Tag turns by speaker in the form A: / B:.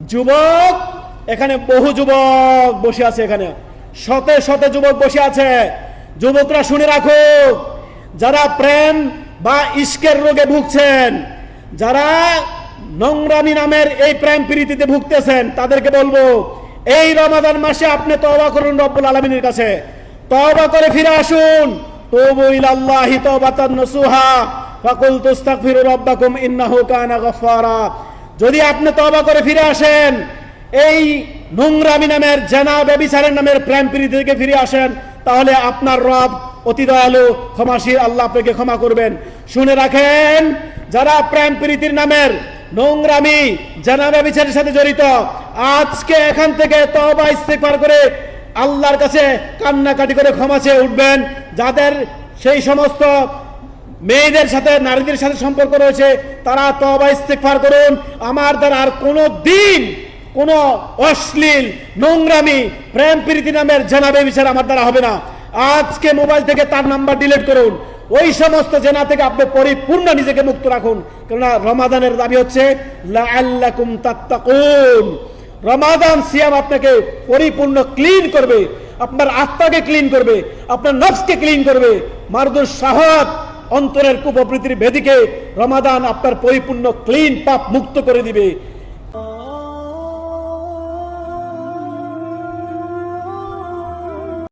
A: যুবক, এখানে বহু যুবক বসে আছে এখানে। শতে শতে যুবক বসে আছে। যুবকরা শুনে রাখো, যারা প্রেম বা ইস্কের রোগে ভুগছেন, যারা নোংরামি নামের এই প্রেম প্রীতিতে ভুগতেছেন, তাদেরকে বলব, এই রমাদান মাসে আপনি তবা করুন রব্বুল আলমিনের কাছে। তবা করে ফিরে আসুন। তবু ইলাল্লাহি তওবাতান নসুহা। ফাকুল তুস্তাগফিরু রাব্বাকুম ইন্নাহু কানা গফফারা। যদি আপনি তবা করে ফিরে আসেন, এই নোংরামি নামের জেনা ব্যবিচারের নামের প্রেম থেকে ফিরে আসেন, তাহলে আপনার রব অতি দয়ালু, ক্ষমাশীল, আল্লাহ আপনাকে ক্ষমা করবেন। শুনে রাখেন, যারা প্রেম প্রীতির নামের নোংরামি জেনা ব্যবিচারের সাথে জড়িত, আজকে এখান থেকে তবা ইস্তেকবার করে আল্লাহর কাছে কান্নাকাটি করে ক্ষমা চেয়ে উঠবেন। যাদের সেই সমস্ত মেয়েদের সাথে, নারীদের সাথে সম্পর্ক রয়েছে, তারা তবা ইস্তেকফার করুন। আমার দ্বারা আর কোনো দিন কোনো অশ্লীল, নোংরামি প্রেম প্রীতি নামের জানাবে বিচার আমার দ্বারা হবে না। আজকে মোবাইল থেকে তার নাম্বার ডিলিট করুন। ওই সমস্ত জেনা থেকে আপনি পরিপূর্ণ নিজেকে মুক্ত রাখুন। কেননা রমাদানের দাবি হচ্ছে রমাদান সিয়াম আপনাকে পরিপূর্ণ ক্লিন করবে। আপনার আত্মাকে ক্লিন করবে। আপনার নফসকে ক্লিন করবে। মারদুর সাহাত অন্তরের কুপ্রীতির বেদিকে রমাদান আপনার পরিপূর্ণ ক্লিন পাপ মুক্ত করে দিবে।